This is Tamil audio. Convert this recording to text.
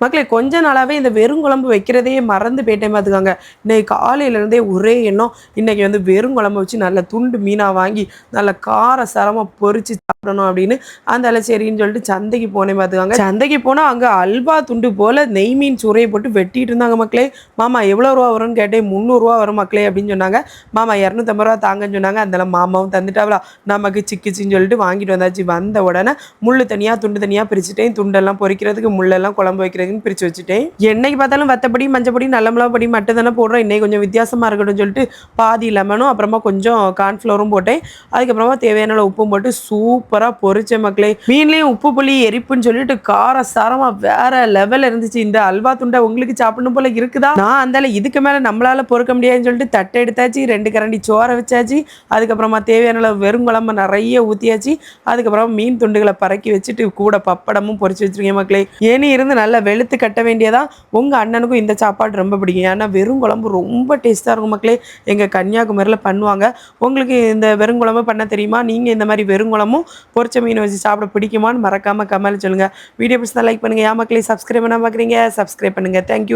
மக்களே கொஞ்ச நாளாகவே இந்த வெறும் குழம்பு வைக்கிறதே மறந்து போயிட்டே பார்த்துக்காங்க. இன்னைக்கு காலையிலேருந்தே ஒரே எண்ணம். இன்னைக்கு வந்து வெறும் குழம்பு வச்சு நல்ல துண்டு மீனாக வாங்கி நல்ல கார சரமாக பொரிச்சு சாப்பிடணும் அப்படின்னு. அந்த சரின்னு சொல்லிட்டு சந்தைக்கு போனேன் பார்த்துக்காங்க சந்தைக்கு போனால் அங்கே அல்வா துண்டு போல் நெய் மீன் சூறையை போட்டு வெட்டிட்டு இருந்தாங்க மக்களே. மாமா எவ்வளோ ரூபா வரும்னு கேட்டேன். முந்நூறுரூவா வரும் மக்களே அப்படின்னு சொன்னாங்க. மாமா இரநூத்தம்பது ரூபா தாங்கன்னு சொன்னாங்க. அதெல்லாம் மாமாவும் தந்துட்டாவளா. நமக்கு சிக்கிச்சின்னு சொல்லிட்டு வாங்கிட்டு வந்தாச்சு. வந்த உடனே முள் தனியாக துண்டு தனியாக பிரிச்சுட்டேன். துண்டெல்லாம் பொறிக்கிறதுக்கு முள்ளெல்லாம் குழம்பு வைக்கிறதுக்குன்னு பிரித்து வச்சுட்டேன். என்னைக்கு பார்த்தாலும் வத்தப்படி மஞ்சப்படி நல்ல மிளகா படி மட்டும் தானே போடுறோம். இன்னைக்கு கொஞ்சம் வித்தியாசமாக இருக்கட்டும் சொல்லிட்டு பாதி லெமனும் அப்புறமா கொஞ்சம் கார்ன்ஃப்ளவரும் போட்டேன். அதுக்கப்புறமா தேவையான உப்பும் போட்டு சூப்பராக பொரிச்ச மக்களே. மீன்லேயும் உப்பு புளி எரிப்புன்னு சொல்லிட்டு கார சாரமாக வேற லெவல் இருந்துச்சு. இந்த அல்வா துண்டை உங்களுக்கு சாப்பிடணும் போல இருக்குதா? நான் அந்தால இதுக்கு மேலே நம்மளால பொறுக்க முடியாதுன்னு சொல்லிட்டு தட்டை எடுத்தாச்சு ரெண்டு கரண்டி சோறை வச்சாச்சு. அதுக்கப்புறமா தேவையான அளவு வெறும் குழம்பு நிறைய ஊற்றியாச்சு அதுக்கப்புறம் மீன் துண்டுகளை பறக்கி வச்சுட்டு கூட பப்படமும் பொரிச்சு வச்சிருக்கேன் மக்களே. ஏனி இருந்து நல்லா வெளுத்து கட்ட வேண்டியதா? உங்கள் அண்ணனுக்கும் இந்த சாப்பாடு ரொம்ப பிடிக்கும். ஏன்னா வெறும் குழம்பு ரொம்ப டேஸ்ட்டாக இருக்கும் மக்களே. எங்கள் கன்னியாகுமரியில் பண்ணுவாங்க. உங்களுக்கு இந்த வெறும் குழம்பு பண்ண தெரியுமா? நீங்கள் இந்த மாதிரி வெறும் குழம்பும் பொரிச்ச மீன் வச்சு சாப்பிட பிடிக்குமான்னு மறக்காமல் கமெண்ட் சொல்லுங்கள் வீடியோ பிடிச்சா லைக் பண்ணுங்கள் ஏன் மக்களே சப்ஸ்கிரைப் பண்ண பார்க்குறீங்க சப்ஸ்கிரைப் பண்ணுங்கள் தேங்க்யூ